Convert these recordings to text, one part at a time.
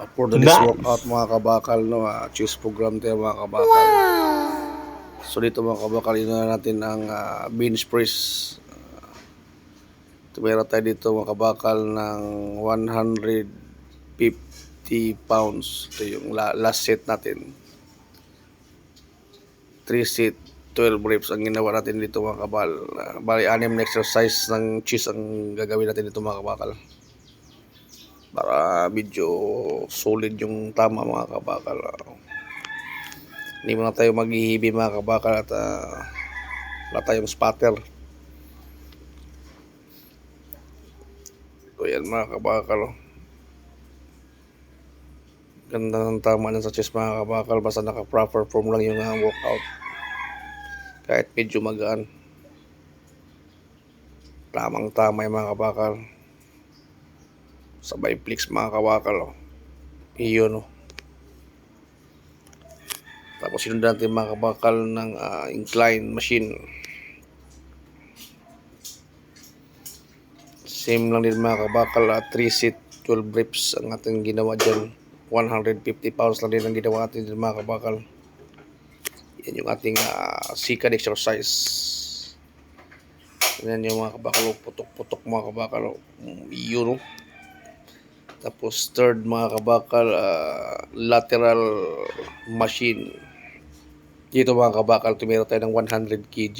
Uh, for the this Nice. workout mga kabakal no? Uh, choose program tayo mga kabakal. So dito mga kabakal ina natin ang uh, bench press. Uh, tumira tayo dito mga kabakal ng 150 pounds. Ito yung la- last set natin. 3 set 12 reps ang ginawa natin dito mga kabal uh, bali anim na exercise ng chest ang gagawin natin dito mga kabakal para medyo solid yung tama mga kabakal. ah. Hindi muna tayo maghihibi mga kabakal at uh, wala tayong spatter. So yan mga kabakal. oh. Ganda ng tama ng sa chest mga kabakal basta naka proper form lang yung ah, workout. Kahit medyo magaan. Tamang tama yung mga kabakal sabay flex mga kawakal oh. iyon oh. tapos sinundan natin mga kabakal ng ah, incline machine same lang din mga kabakal 3 set 12 reps ang ating ginawa dyan 150 pounds lang din ang ginawa natin dyan mga kabakal yan yung ating uh, second exercise yan yung mga kabakal oh. putok-putok mga kabakal oh. Tapos third mga kabakal, ah, lateral machine. Dito mga kabakal, tumira tayo ng 100 kg.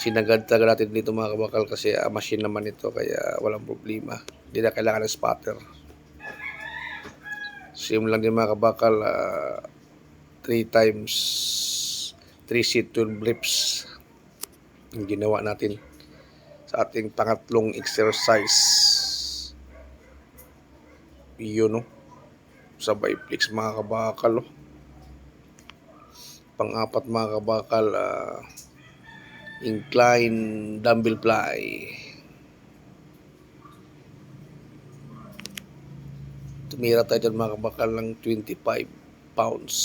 Sinagad talaga natin dito mga kabakal kasi ah, machine naman ito kaya walang problema. Hindi na kailangan ng spotter. Same lang din mga kabakal, 3 times 3 set 12 reps ang ginawa natin sa ating pangatlong exercise yun no? Sabay flex mga kabakal oh. pang-apat mga kabakal ah, incline dumbbell fly. Tumira tayo dyan mga kabakal ng 25 pounds.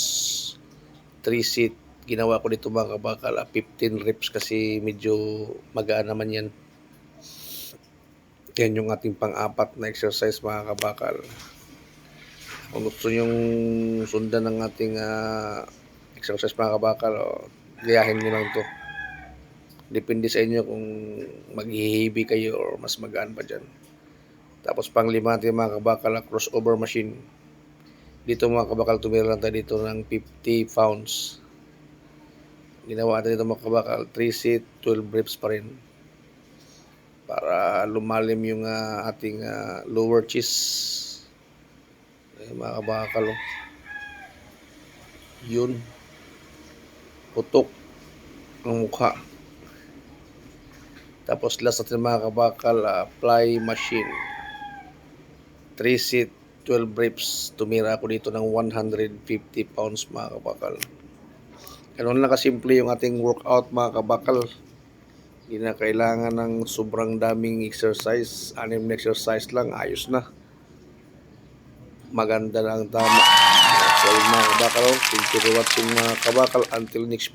3 set ginawa ko dito mga kabakal ah, 15 reps kasi medyo magaan naman yan yan yung ating pang-apat na exercise mga kabakal. Kung gusto nyong sundan ng ating ah, exercise mga kabakal, o, gayahin nyo lang to. Depende sa inyo kung maghihibi kayo or mas magaan pa dyan. Tapos pang lima natin mga kabakal, crossover machine. Dito mga kabakal, tumira lang tayo dito ng 50 pounds. Ginawa natin dito mga kabakal, 3 set, 12 reps pa rin para lumalim yung ah, ating ah, lower chest. Ay, mga kabakal. oh. Yun. Putok ang mukha. Tapos last natin mga kabakal, ah, fly machine. 3 set, 12 reps. Tumira ako dito ng 150 pounds mga kabakal. Ganun lang kasimple yung ating workout mga kabakal. Hindi na kailangan ng sobrang daming exercise. Anim na exercise lang, ayos na. Maganda na ang tama. So, mga kabakal, thank you for watching mga kabakal. Until next